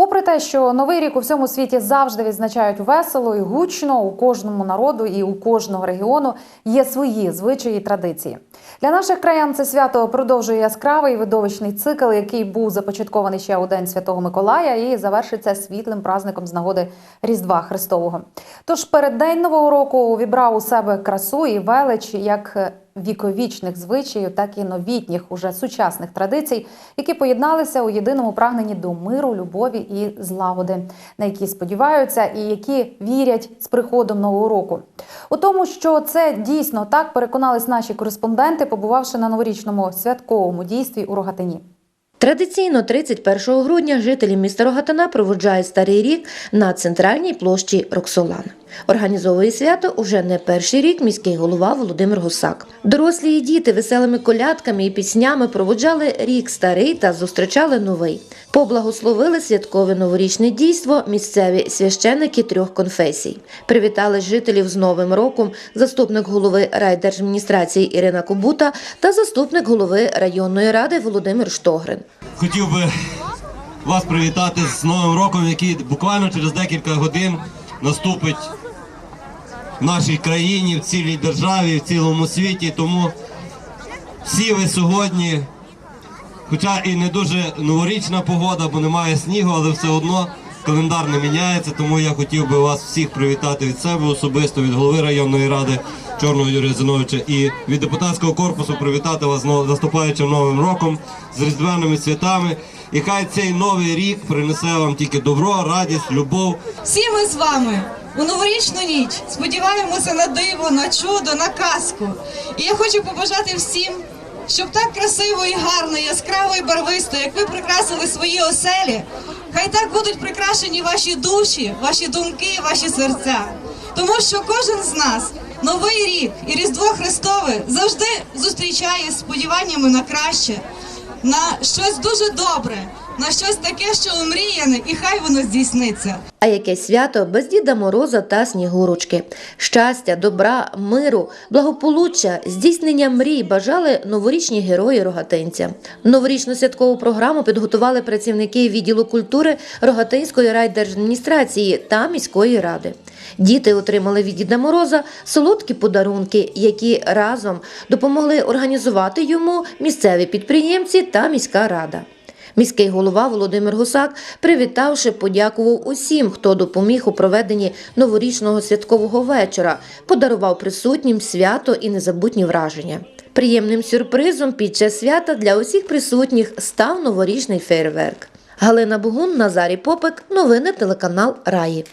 Попри те, що новий рік у всьому світі завжди відзначають весело і гучно, у кожному народу і у кожного регіону є свої звичаї і традиції. Для наших краян це свято продовжує яскравий видовищний цикл, який був започаткований ще у день Святого Миколая і завершиться світлим праздником з нагоди Різдва Христового. Тож переддень нового року вібрав у себе красу і велич як віковічних звичаїв, так і новітніх уже сучасних традицій, які поєдналися у єдиному прагненні до миру, любові і злагоди, на які сподіваються і які вірять з приходом нового року. У тому, що це дійсно так, переконались наші кореспонденти, побувавши на новорічному святковому дійстві у Рогатині. Традиційно 31 грудня жителі міста Рогатина проводжають старий рік на центральній площі Роксолан. Організовує свято уже не перший рік міський голова Володимир Гусак. Дорослі і діти веселими колядками і піснями проводжали рік старий та зустрічали новий. Поблагословили святкове новорічне дійство місцеві священики трьох конфесій. Привітали жителів з Новим роком заступник голови райдержадміністрації Ірина Кобута та заступник голови районної ради Володимир Штогрин. Хотів би вас привітати з Новим роком, який буквально через декілька годин наступить в нашій країні, в цілій державі, в цілому світі. Тому всі ви сьогодні, хоча і не дуже новорічна погода, бо немає снігу, але все одно календар не міняється. Тому я хотів би вас всіх привітати від себе особисто, від голови районної ради Чорного Юрія Зиновича і від депутатського корпусу привітати вас з наступаючим новим роком з різдвяними святами. І хай цей новий рік принесе вам тільки добро, радість, любов. Всі ми з вами у новорічну ніч сподіваємося на диво, на чудо, на казку. І я хочу побажати всім, щоб так красиво і гарно, яскраво і барвисто, як ви прикрасили свої оселі, хай так будуть прикрашені ваші душі, ваші думки, ваші серця. Тому що кожен з нас новий рік і Різдво Христове завжди зустрічає сподіваннями на краще, на щось дуже добре, на щось таке, що омріяне, і хай воно здійсниться. А яке свято без Діда Мороза та Снігурочки. Щастя, добра, миру, благополуччя, здійснення мрій бажали новорічні герої Рогатинця. Новорічну святкову програму підготували працівники відділу культури Рогатинської райдержадміністрації та міської ради. Діти отримали від Діда Мороза солодкі подарунки, які разом допомогли організувати йому місцеві підприємці та міська рада. Міський голова Володимир Гусак, привітавши, подякував усім, хто допоміг у проведенні новорічного святкового вечора, подарував присутнім свято і незабутні враження. Приємним сюрпризом під час свята для усіх присутніх став новорічний фейерверк. Галина Бугун, Назарій Попик, новини телеканал Раї.